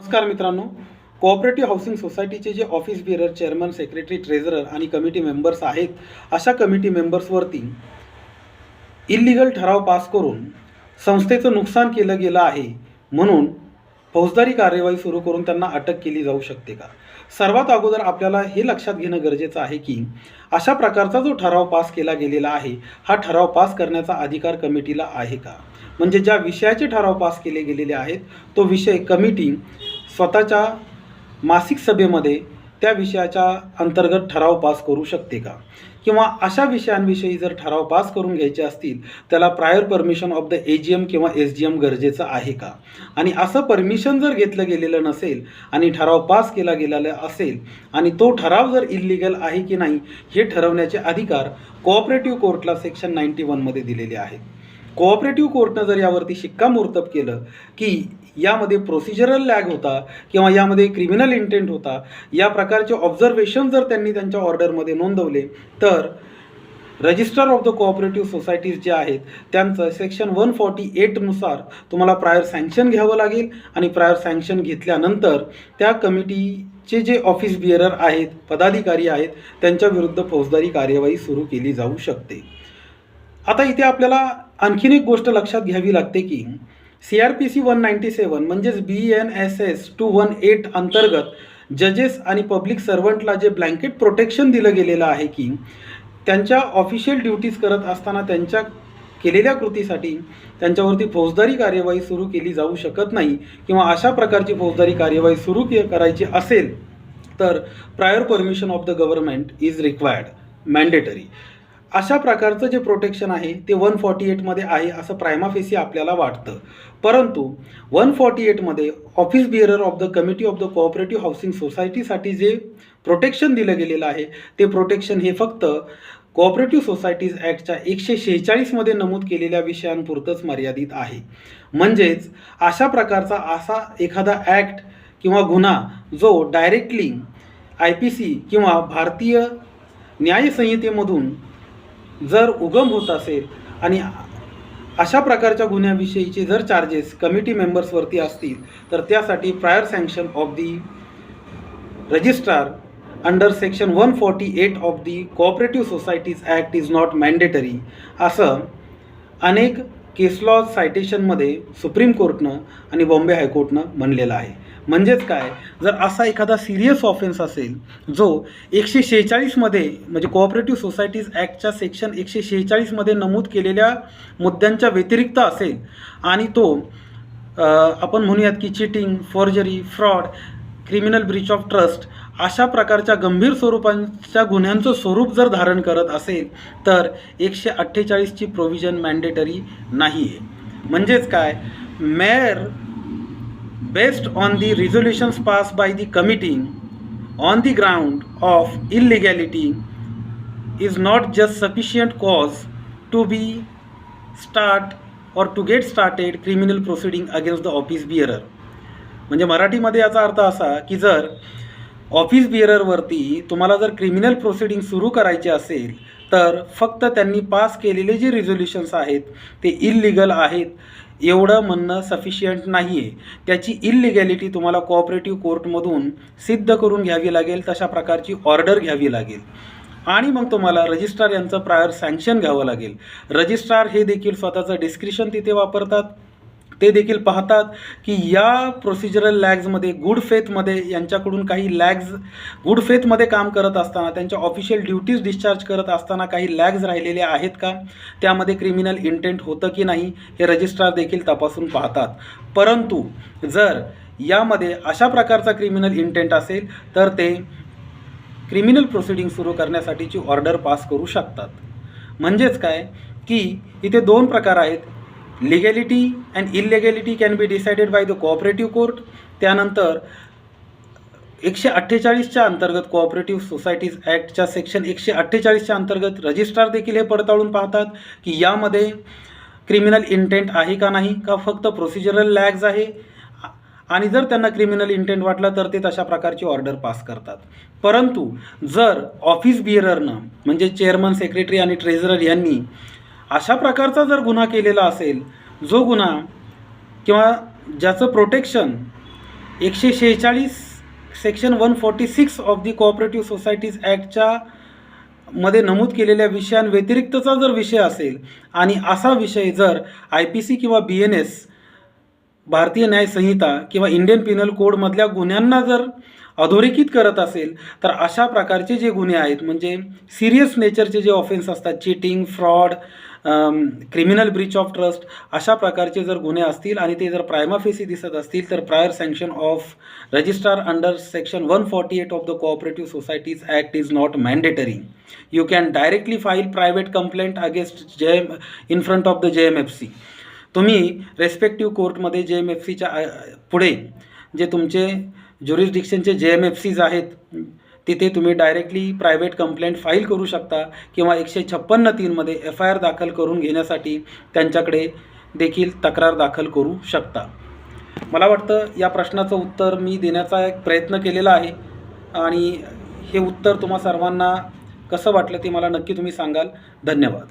नमस्कार मित्रांनो. Cooperative housing सोसायटीचे जे office bearer chairman secretary treasurer आणि कमिटी मेंबर्स आहेत अशा कमिटी मेंबर्सवरती इलिगल ठराव पास करून संस्थेचं नुकसान केलं गेलं आहे म्हणून फौजदारी कार्यवाही सुरू करून त्यांना अटक केली जाऊ शकते का? सर्वात अगोदर आपल्याला हे लक्षात घेणं गरजेचं आहे की अशा प्रकारचा जो ठराव पास केला गेलेला आहे हा ठराव पास करण्याचा अधिकार कमिटीला आहे का? म्हणजे ज्या विषयाचे ठराव पास केले गेलेले आहेत तो विषय कमिटी स्वतःच्या मासिक सभेमध्ये त्या विषयाच्या अंतर्गत ठराव पास करू शकते का? किंवा अशा विषयांविषयी जर ठराव पास करून घ्यायचे असतील त्याला prior permission of the A G M किंवा एस जी एम गरजेचं आहे का? आणि असं परमिशन जर घेतलं गेलेलं नसेल आणि ठराव पास केला गेलेला असेल आणि तो ठराव जर इलिगल आहे की नाही हे ठरवण्याचे अधिकार कोऑपरेटिव्ह कोर्टला सेक्शन नाईन्टी वनमध्ये दिलेले आहेत. कोऑपरेटिव्ह कोर्टनं जर यावरती शिक्कामोर्तब केलं की यामध्ये प्रोसिजरल लॅग होता किंवा यामध्ये क्रिमिनल इंटेंट होता या प्रकारचे ऑब्झर्वेशन जर त्यांनी त्यांच्या ऑर्डरमध्ये नोंदवले तर register of the cooperative societies जे आहेत त्यांचं सेक्शन वन फॉर्टी एटनुसार तुम्हाला प्रायर सँक्शन घ्यावं लागेल आणि प्रायर सँक्शन घेतल्यानंतर त्या कमिटीचे जे ऑफिस बिअरर आहेत पदाधिकारी आहेत त्यांच्या विरुद्ध फौजदारी कार्यवाही सुरू केली जाऊ शकते. आता इथे आपल्याला आणखीन एक गोष्ट लक्षात घ्यावी लागते की C R P C one ninety seven म्हणजेच B N S S two one eight अंतर्गत जजेस आणि पब्लिक सर्वंटला जे ब्लँकेट प्रोटेक्शन दिलं गेलेलं आहे की त्यांच्या ऑफिशियल ड्युटीज करत असताना त्यांच्या केलेल्या कृतीसाठी त्यांच्यावरती फौजदारी कार्यवाही सुरू केली जाऊ शकत नाही किंवा अशा प्रकारची फौजदारी कार्यवाही सुरू करायची असेल तर prior permission of the government is required mandatory अशा प्रकारचं जे प्रोटेक्शन आहे ते वन फॉर्टी एटमध्ये आहे असं प्रायमाफेसी आपल्याला वाटतं. परंतु one forty एटमध्ये office bearer of the committee of the cooperative housing सोसायटीसाठी जे प्रोटेक्शन दिलं गेलेलं आहे ते प्रोटेक्शन हे फक्त कोऑपरेटिव्ह सोसायटीज ॲक्टच्या एकशे शेहेचाळीसमध्ये नमूद केलेल्या विषयांपुरतंच मर्यादित आहे. म्हणजेच अशा प्रकारचा असा एखादा ॲक्ट किंवा गुन्हा जो डायरेक्टली आय पी सी किंवा भारतीय न्यायसंहितेमधून जर उगम होत असेल आणि अशा प्रकारच्या गुन्ह्याविषयीचे जर चार्जेस कमिटी मेंबर्सवरती असतील तर त्यासाठी prior sanction of the registrar under section one forty eight of the cooperative societies act is not mandatory असं अनेक केसलॉ सायटेशनमध्ये सुप्रीम कोर्टनं आणि बॉम्बे हायकोर्टनं म्हणलेलं आहे. म्हणजेच काय? जर असा एखादा सिरियस ऑफेन्स असेल जो एकशे शेहेचाळीसमध्ये म्हणजे कोऑपरेटिव्ह सोसायटीज ॲक्टच्या सेक्शन एकशे शेहेचाळीसमध्ये नमूद केलेल्या मुद्द्यांच्या व्यतिरिक्त असेल आणि तो आपण म्हणूयात की cheating forgery fraud criminal breach of trust अशा प्रकारच्या गंभीर स्वरूपांच्या गुन्ह्यांचं स्वरूप जर धारण करत असेल तर एकशे अठ्ठेचाळीसची प्रोव्हिजन मॅन्डेटरी नाही आहे म्हणजेच काय? Mere based on the resolutions pass by the committing on the ground of illegality is not just sufficient cause to be start or to get started criminal proceeding against the office bearer म्हणजे मराठीमध्ये याचा अर्थ असा की जर office बिअररवरती तुम्हाला जर criminal proceeding सुरू करायचे असेल तर फक्त त्यांनी पास केलेले जे रिझोल्युशन्स आहेत ते इलिगल आहेत. एवढं म्हणणं सफिशियंट नाही आहे त्याची इलिगॅलिटी तुम्हाला कोऑपरेटिव्ह कोर्टमधून सिद्ध करून घ्यावी लागेल तशा प्रकारची ऑर्डर घ्यावी लागेल. आणि मग तुम्हाला रजिस्ट्रार यांचं प्रायर सँक्शन घ्यावं लागेल. रजिस्ट्रार हे देखील स्वतःचं डिस्क्रिप्शन तिथे वापरतात. ते देखील पाहतात की या प्रोसिजरल लॅग्समध्ये गुड फेथमध्ये यांच्याकडून काही लॅग्ज गुड फेथमध्ये काम करत असताना त्यांच्या ऑफिशियल ड्युटीज डिस्चार्ज करत असताना काही लॅग्ज राहिलेले आहेत का? त्यामध्ये क्रिमिनल इंटेंट होतं की नाही हे रजिस्ट्रार देखील तपासून पाहतात. परंतु जर यामध्ये अशा प्रकारचा क्रिमिनल इंटेंट असेल तर ते क्रिमिनल प्रोसिडिंग सुरू करण्यासाठीची ऑर्डर पास करू शकतात. म्हणजेच काय? की इथे दोन प्रकार आहेत. Legality and illegality can be decided by the cooperative court त्यानंतर एकशे अठ्ठेचाळीसच्या अंतर्गत कोऑपरेटिव्ह सोसायटीज ॲक्टच्या सेक्शन एकशे अठ्ठेचाळीसच्या अंतर्गत रजिस्ट्रार देखील हे पडताळून पाहतात की यामध्ये क्रिमिनल इंटेंट आहे का नाही का फक्त प्रोसिजरल लॅग्ज आहे? आणि जर त्यांना क्रिमिनल इंटेंट वाटलं तर ते तशा प्रकारची ऑर्डर पास करतात. परंतु जर ऑफिस बिअररनं म्हणजे चेअरमन सेक्रेटरी आणि ट्रेझरर यांनी अशा प्रकारचा जर गुन्हा केलेला असेल जो गुन्हा किंवा ज्याचं प्रोटेक्शन एकशे शेहेचाळीस section one forty six of the cooperative societies ॲक्टच्या मध्ये नमूद केलेल्या विषयांव्यतिरिक्तचा जर विषय असेल आणि असा विषय जर आय पी सी किंवा बी एन एस भारतीय न्यायसंहिता किंवा इंडियन पिनल कोडमधल्या गुन्ह्यांना जर अधोरेखित करत असेल तर अशा प्रकारचे जे गुन्हे आहेत म्हणजे सिरियस नेचरचे जे ऑफेन्स असतात cheating fraud criminal breach of trust अशा प्रकारचे जर गुन्हे असतील आणि ते जर प्रायमा फेसी दिसत असतील तर prior sanction of registrar under section one forty eight of the cooperative societies act is not mandatory you can directly file private complaint against J M in front of the J M F C तुम्ही respective कोर्टमध्ये जे M F सीच्या पुढे जे तुमचे ज्युरिस्डिक्शनचे जे M F Cs आहेत तिथे तुम्ही डायरेक्टली प्रायव्हेट कंप्लेंट फाईल करू शकता किंवा एकशे छप्पन्न तीनमध्ये एफ आय आर दाखल करून घेण्यासाठी त्यांच्याकडे देखील तक्रार दाखल करू शकता. मला वाटतं या प्रश्नाचं उत्तर मी देण्याचा एक प्रयत्न केलेला आहे आणि हे उत्तर तुम्हा सर्वांना कसं वाटलं ते मला नक्की तुम्ही सांगाल. धन्यवाद.